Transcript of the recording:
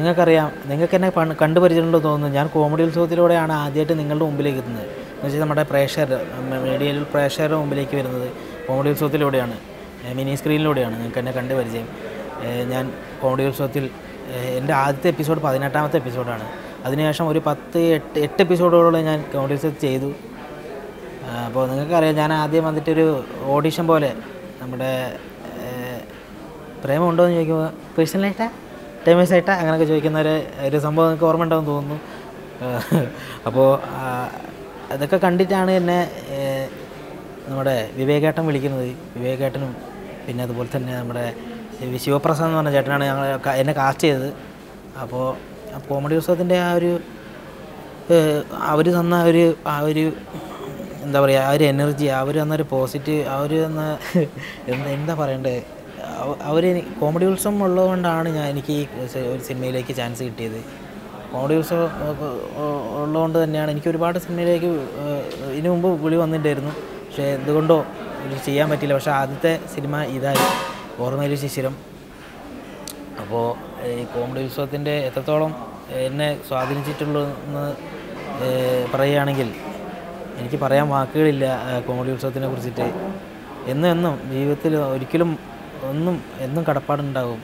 നിങ്ങൾക്കറിയാം നിങ്ങൾക്ക് എന്നെ കണ്ടു പരിചയമുണ്ടോ തോന്നുന്നു. ഞാൻ കോമഡി ഉത്സവത്തിലൂടെയാണ് ആദ്യമായിട്ട് നിങ്ങളുടെ മുമ്പിലേക്ക് എത്തുന്നത്. എന്ന് വെച്ചാൽ നമ്മുടെ പ്രേക്ഷകർ മീഡിയയിൽ പ്രേക്ഷകരുടെ മുമ്പിലേക്ക് വരുന്നത് കോമഡി ഉത്സവത്തിലൂടെയാണ്. മിനി സ്ക്രീനിലൂടെയാണ് നിങ്ങൾക്ക് എന്നെ കണ്ട് പരിചയം ഞാൻ കോമഡി ഉത്സവത്തിൽ എന്റെ ആദ്യത്തെ എപ്പിസോഡ് പതിനെട്ടാമത്തെ എപ്പിസോഡാണ് അതിനുശേഷം ഒരു പത്ത് എട്ട് എട്ട് എപ്പിസോഡുകളോളം ഞാൻ കോമഡി ഉത്സവത്തിൽ ചെയ്തു. അപ്പോൾ നിങ്ങൾക്കറിയാം ഞാൻ ആദ്യം വന്നിട്ടൊരു ഓഡിഷൻ പോലെ നമ്മുടെ പ്രേമമുണ്ടോ എന്ന് ചോദിക്കുമ്പോൾ പേഴ്സണലായിട്ടാ ടൈമേഴ്സ് ആയിട്ട് അങ്ങനെയൊക്കെ ചോദിക്കുന്ന ഒരു ഒരു സംഭവം നിങ്ങൾക്ക് ഓർമ്മ ഉണ്ടാവും തോന്നുന്നു അപ്പോൾ അതൊക്കെ കണ്ടിട്ടാണ് എന്നെ നമ്മുടെ വിവേകേട്ടൻ വിളിക്കുന്നത്. വിവേകേട്ടനും പിന്നെ അതുപോലെ തന്നെ നമ്മുടെ ശിവപ്രസാദ് എന്ന് പറഞ്ഞ ചേട്ടനാണ് ഞങ്ങൾ എന്നെ കാസ്റ്റ് ചെയ്തത്. അപ്പോൾ കോമഡി ഉത്സവത്തിന്റെ ആ ഒരു അവർ തന്ന ഒരു ആ ഒരു എന്താ പറയുക ആ ഒരു എനർജി അവർ തന്ന ഒരു പോസിറ്റീവ് അവർ തന്ന എന്താ പറയണ്ടേ? അവർ കോമഡി ഉത്സവം ഉള്ളതുകൊണ്ടാണ് ഞാൻ എനിക്ക് ഈ ഒരു സിനിമയിലേക്ക് ചാൻസ് കിട്ടിയത്. കോമഡി ഉത്സവം ഉള്ളതുകൊണ്ട് തന്നെയാണ് എനിക്ക് ഒരുപാട് സിനിമയിലേക്ക് ഇതിനു മുമ്പ് വിളി വന്നിട്ടുണ്ടായിരുന്നു. പക്ഷേ എന്തുകൊണ്ടോ ചെയ്യാൻ പറ്റില്ല പക്ഷേ ആദ്യത്തെ സിനിമ ഇതായി. ഓർമ്മയിൽ ശിശിരം. അപ്പോൾ ഈ കോമഡി ഉത്സവത്തിന്റെ എത്രത്തോളം എന്നെ സ്വാധീനിച്ചിട്ടുള്ളതെന്ന് പറയുകയാണെങ്കിൽ എനിക്ക് പറയാൻ വാക്കുകളില്ല കോമഡി ഉത്സവത്തിനെ കുറിച്ചിട്ട്. എന്നും എന്നും ജീവിതത്തിൽ ഒരിക്കലും ഒന്നും എന്നും കടപ്പാടുണ്ടാകും.